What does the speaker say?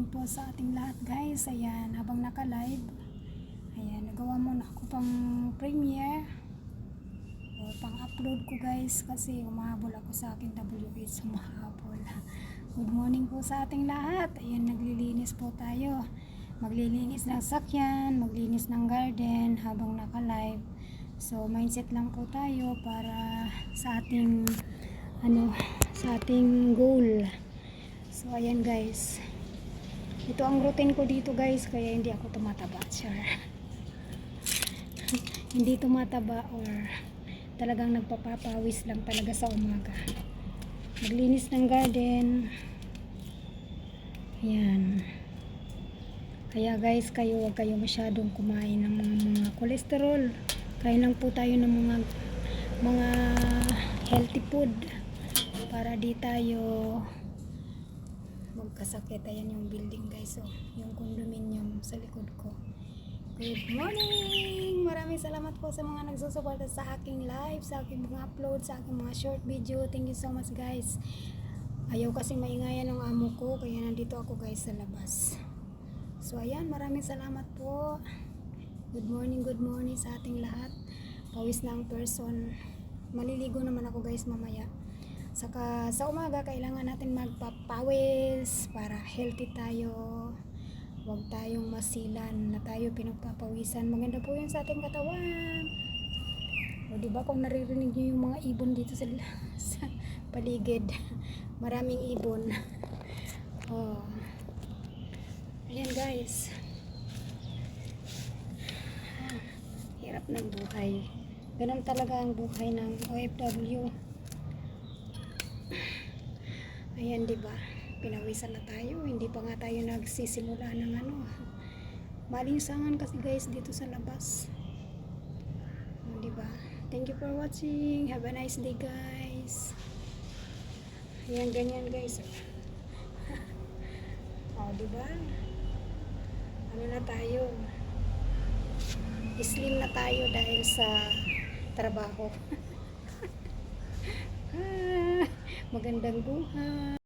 morning po sa ating lahat guys. Ayan, habang naka-live, ayan, nagawa muna ako pang premiere or pang upload ko guys kasi umahabol ako sa aking WH umahabol. Good morning po sa ating lahat. Ayan, naglilinis po tayo. Maglilinis ng sakyan, maglinis ng garden habang naka-live. So, mindset lang po tayo para sa ating ano, sa ating goal. So, ayan guys. Ito ang routine ko dito guys, kaya hindi ako tumataba. Sure. hindi tumataba or talagang nagpapapawis lang talaga sa umaga. Maglinis ng garden. Ayan. Kaya guys, kayo wag kayo masyadong kumain ng mga, mga cholesterol. Kain lang po tayo ng mga mga healthy food para di tayo magkasakit. Ayan yung building guys. So, yung condominium sa likod ko. Good morning! Maraming salamat po sa mga nagsusuporta sa aking live, sa aking mga upload, sa aking mga short video. Thank you so much guys. Ayaw kasi maingayan ng amo ko, kaya nandito ako guys sa labas. So ayan, maraming salamat po. Good morning, good morning sa ating lahat. Pawis na ang person. Maliligo naman ako guys mamaya. Saka sa umaga kailangan natin magpapawis para healthy tayo. Huwag tayong masilan na tayo pinagpapawisan. Maganda po yun sa ating katawan. O ba kung naririnig niyo yung mga ibon dito sa, sa paligid. Maraming ibon. Oh. Ayan guys. Ah, Hirap ng buhay. Ganun talaga ang buhay ng OFW. Ayan, di ba? Pinawisan na tayo. Hindi pa nga tayo nagsisimula ng ano. Malinsangan kasi guys dito sa labas. O, di ba? Thank you for watching. Have a nice day guys. Ayan, ganyan guys. o, di ba? Ano na tayo? Slim na tayo dahil sa trabaho. Ah, Magandang buhay.